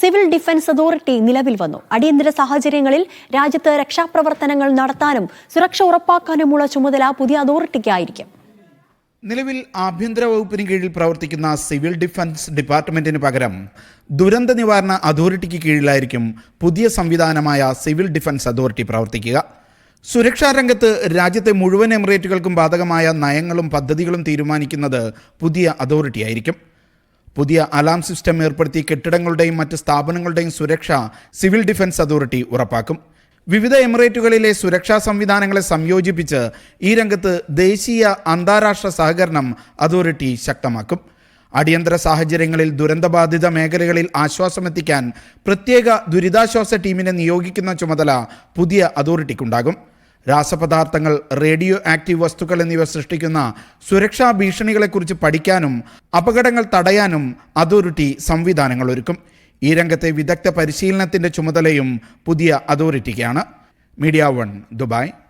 Civil defence authority നിലവിൽ വന്നു. അടിയന്തര സാഹചര്യങ്ങളിൽ രാജ്യത്ത് രക്ഷാപ്രവർത്തനങ്ങൾ നടത്താനും സുരക്ഷ ഉറപ്പാക്കാനുമുള്ള ചുമതല പുതിയ അതോറിറ്റിക്കായിരിക്കും. നിലവിൽ ആഭ്യന്തര വകുപ്പിന് കീഴിൽ പ്രവർത്തിക്കുന്ന സിവിൽ ഡിഫൻസ് ഡിപ്പാർട്ട്മെന്റിന് പകരം ദുരന്ത നിവാരണ അതോറിറ്റിക്ക് കീഴിലായിരിക്കും പുതിയ സംവിധാനമായ സിവിൽ ഡിഫൻസ് അതോറിറ്റി പ്രവർത്തിക്കുക. സുരക്ഷാ രംഗത്ത് രാജ്യത്തെ മുഴുവൻ എമിറേറ്റുകൾക്കും ബാധകമായ നയങ്ങളും പദ്ധതികളും തീരുമാനിക്കുന്നത് പുതിയ അതോറിറ്റി ആയിരിക്കും പുതിയ അലാം സിസ്റ്റം ഏർപ്പെടുത്തി കെട്ടിടങ്ങളുടെയും മറ്റ് സ്ഥാപനങ്ങളുടെയും സുരക്ഷ സിവിൽ ഡിഫൻസ് അതോറിറ്റി ഉറപ്പാക്കും. വിവിധ എമിറേറ്റുകളിലെ സുരക്ഷാ സംവിധാനങ്ങളെ സംയോജിപ്പിച്ച് ഈ രംഗത്ത് ദേശീയ അന്താരാഷ്ട്ര സഹകരണം അതോറിറ്റി ശക്തമാക്കും. അടിയന്തര സാഹചര്യങ്ങളിൽ ദുരന്തബാധിത മേഖലകളിൽ ആശ്വാസമെത്തിക്കാൻ പ്രത്യേക ദുരിതാശ്വാസ ടീമിനെ നിയോഗിക്കുന്ന ചുമതല പുതിയ അതോറിറ്റിക്കുണ്ടാകും. രാസപദാർത്ഥങ്ങൾ റേഡിയോ ആക്റ്റീവ് വസ്തുക്കൾ എന്നിവ സൃഷ്ടിക്കുന്ന സുരക്ഷാ ഭീഷണികളെക്കുറിച്ച് പഠിക്കാനും അപകടങ്ങൾ തടയാനും അതോറിറ്റി സംവിധാനങ്ങൾ ഒരുക്കും. ഈ രംഗത്തെ വിദഗ്ധ പരിശീലനത്തിന്റെ ചുമതലയും പുതിയ അതോറിറ്റിക്കാണ്. Media one Dubai.